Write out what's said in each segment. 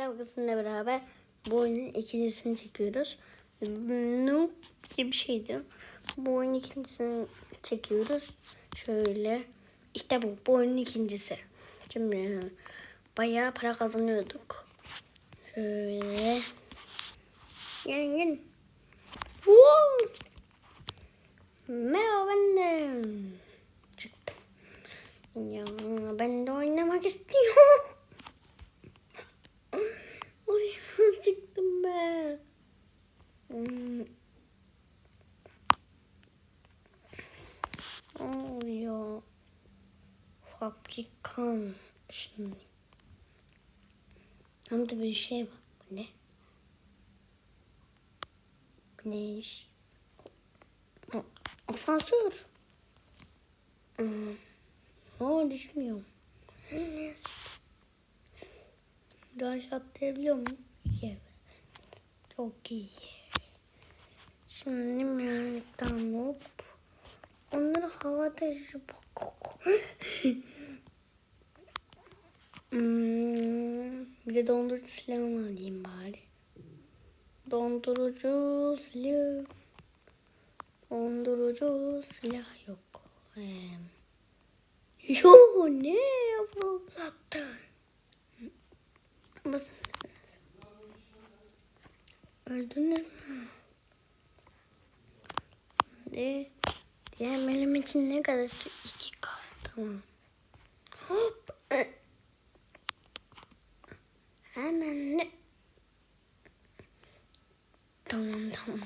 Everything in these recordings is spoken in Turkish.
arkadaşlar sizinle beraber bu oyunun ikincisini çekiyoruz. Noob gibi bir şeydi. Bu oyunun ikincisini çekiyoruz. Şöyle. İşte bu. Bu oyunun ikincisi. Şimdi bayağı para kazanıyorduk. Şöyle. Gelin gelin. Woo! Merhaba ben de çıktım. Ya ben de oynamak istiyorum. çıktım ben. Hmm. Oluyor. Fabrikan. Şimdi. Hem de bir şey var. Bu ne? Bu ne iş? Asansör. Hmm. Ne düşmüyorum. Daha atlayabiliyor muyum? Evet. Çok iyi. Şimdi miyanikten hop. Onları havada hmm, bir de dondurucu silahımı alayım bari. Dondurucu silah. Dondurucu silah yok. Ee, yo ne yapalım zaten. Basın? Öldünüz mü? De, diğer benim için ne kadar? İki. Tamam. Hop. Hemen ne? Tamam tamam.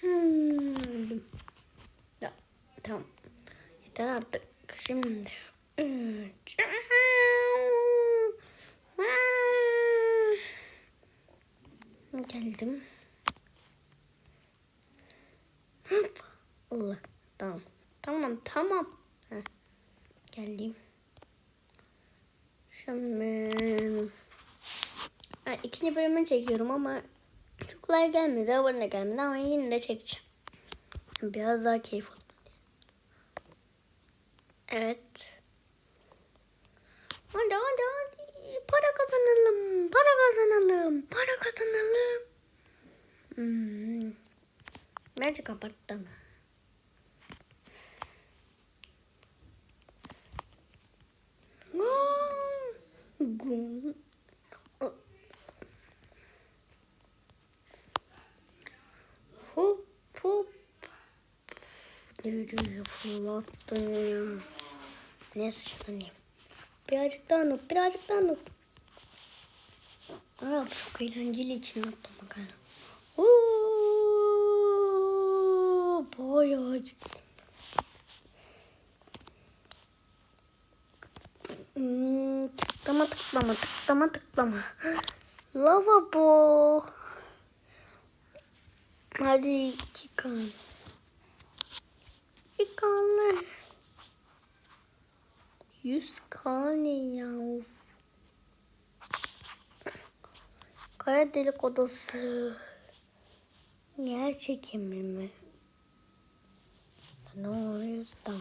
Hmm. Ya, tamam. Yeter artık. Şimdi. Üç. Geldim. Hop. Allah. Tamam. Tamam tamam. Heh. Geldim. Şimdi. Ha, ikinci bölümünü çekiyorum ama çok like gelmedi, abone gelmedi ama yine de çekeceğim. Biraz daha keyif diye. Evet. Hadi hadi hadi. Para kazanalım. Para kazanalım. Para kazanalım. Hmm. Bence kapattım. Hop hop. Nereye fırlattın ya? Ne sıçlanayım? Birazcık daha noob, birazcık daha noob. Aa, çok eğlenceli için attım bakalım. Oo, bayağı ciddi. Hmm, tıklama tıklama tıklama tıklama. Lavabo. Hadi çıkalım. Çıkalım. Yüz tane ya. Kara delik odası. Yer çekimi mi? Ne oluyor? Tamam.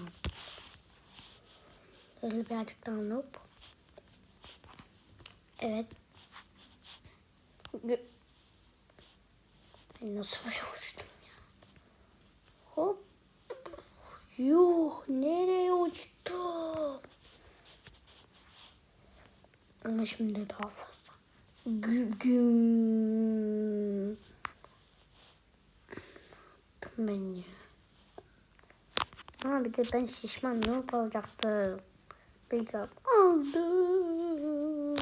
Böyle birazcık daha noob. Evet. Ay, Nasıl böyle uçtum ya? Hop. Yuh nereye uçtum? Ama şimdi daha fazla. Güm güm. Ben ya. Ama bir de ben şişman ne olacaktım? Big up aldım.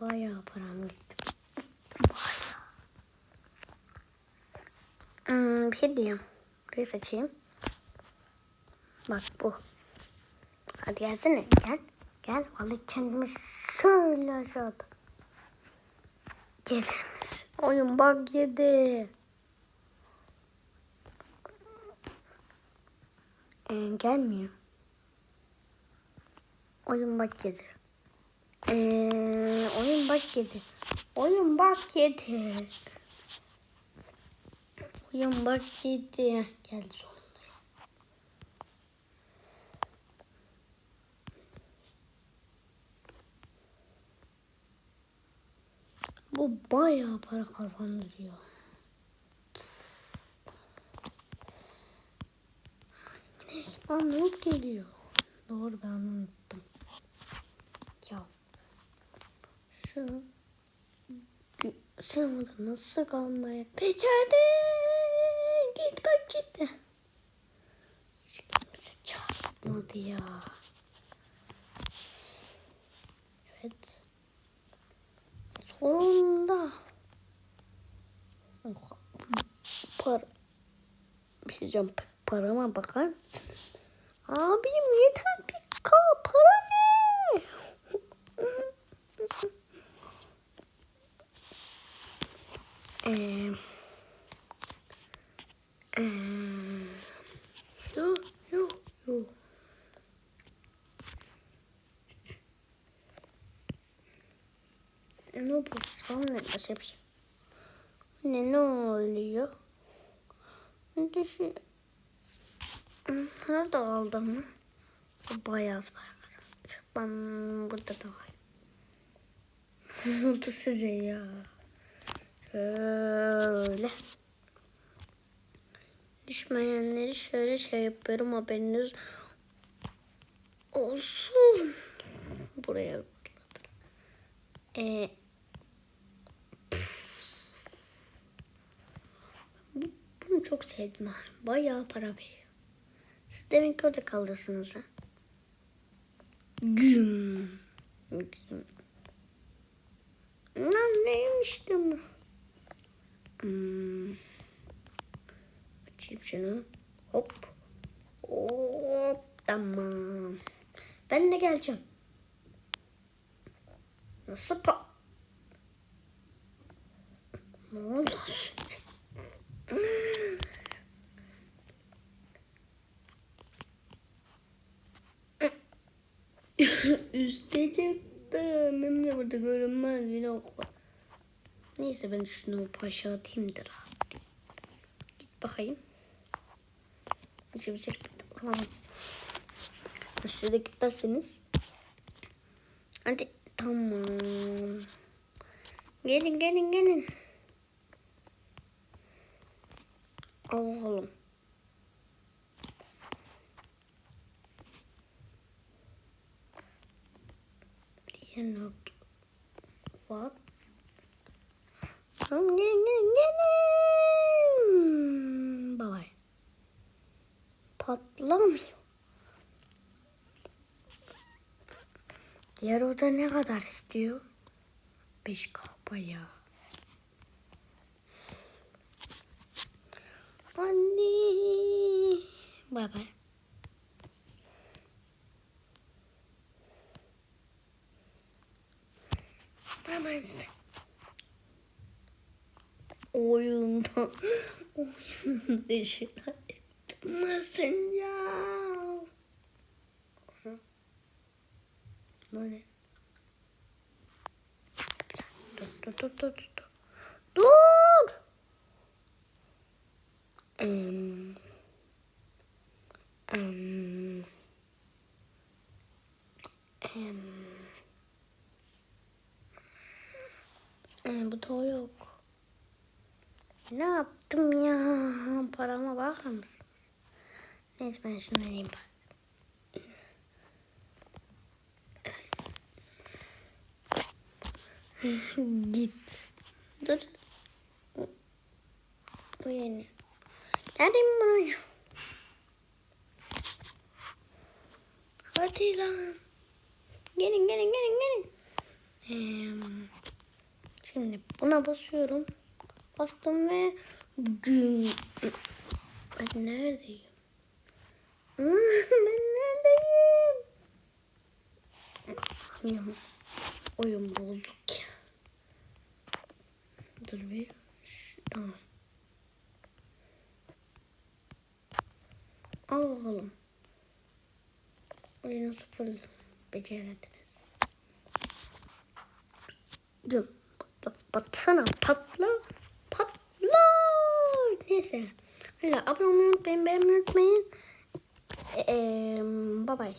Bayağı param gitti. Bayağı. Hmm, bir şey diyeyim. Bir seçeyim. Bak bu. Hadi gelsene. Gel. Gel. Vallahi kendimi şöyle. Gelir misin? Oyun bug yedi. Ee, gelmiyor. Oyun bak yedi. Ee, oyun bak yedi. Oyun bak yedi. Oyun bak yedi. Geldi son. Bu bayağı para kazandırıyor. Anlık geliyor. Doğru ben unuttum. Gü- Sen orada nasıl kalmaya becerdin? Git kaç gitti. Hiç kimse çarpmadı ya. Evet. Sonunda. Oha. Para. Bir şey diyeceğim. Parama bakar mısınız? Abim yeter bir ka para ne? Eee eee şu şu şu. Ne başka bir şey. Ne ne oluyor? Düşün? Nerede aldım? Bayağı para kazanmış. Ben burada da var. Ne oldu size ya? Şöyle. Düşmeyenleri şöyle şey yapıyorum haberiniz olsun. Buraya. Ee, bu- bunu çok sevdim ben. Bayağı para veriyor. Siz demek orada kalırsınız ha. Güm. Güm. Lan neymiş de bu? Hmm. Açayım şunu. Hop. Hop. Tamam. Ben de geleceğim. Nasıl pa... Ne oldu? Üste çıktım. Hem de burada görünmez bir ok var. Neyse ben şunu paşa atayım da rahat. Git bakayım. Bir şey. Siz de gitmezseniz. Hadi tamam. Gelin gelin gelin. Bakalım. Diğer ne? What? Tamam gelin. Bye. Patlamıyor. Diğer oda ne kadar istiyor? 5 kapa ya. Anne. Bye. Bye bye. Oyunun dışına etmesin ya. Ne? Dur dur dur dur dur. Dur. Em, em, em, em, bu da yok. Ne yaptım ya? Parama bakar mısınız? Neyse ben şunu vereyim. Git. Dur. Bu yeni. Gelin buraya. Hadi lan. Gelin gelin gelin gelin. Ee, şimdi buna basıyorum. Bastım ve gün. Ben neredeyim? ben neredeyim? Oyun, oyun bozuk. Dur bir. Şu, tamam. Al bakalım. Oyunu sıfır beceremediniz. Dur. Patla, patsana. Patla. Patla. Neyse. Hala abone olmayı unutmayın. Beğenmeyi unutmayın. Ee, bye bye.